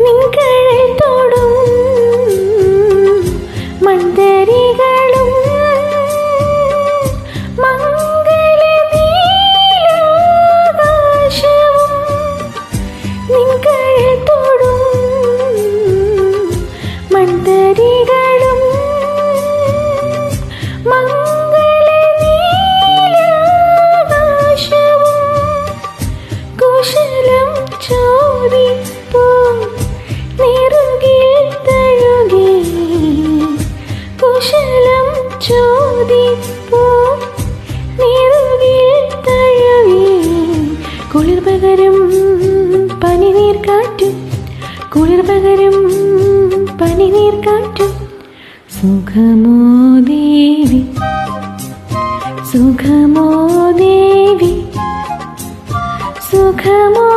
നിൻകഴൽ കുളിർ പകരം പനിനീർ കാറ്റും കുളിർ പകരും പനിനീർ കാറ്റും സുഖമോ ദേവി? സുഖമോ ദേവി? സുഖമോ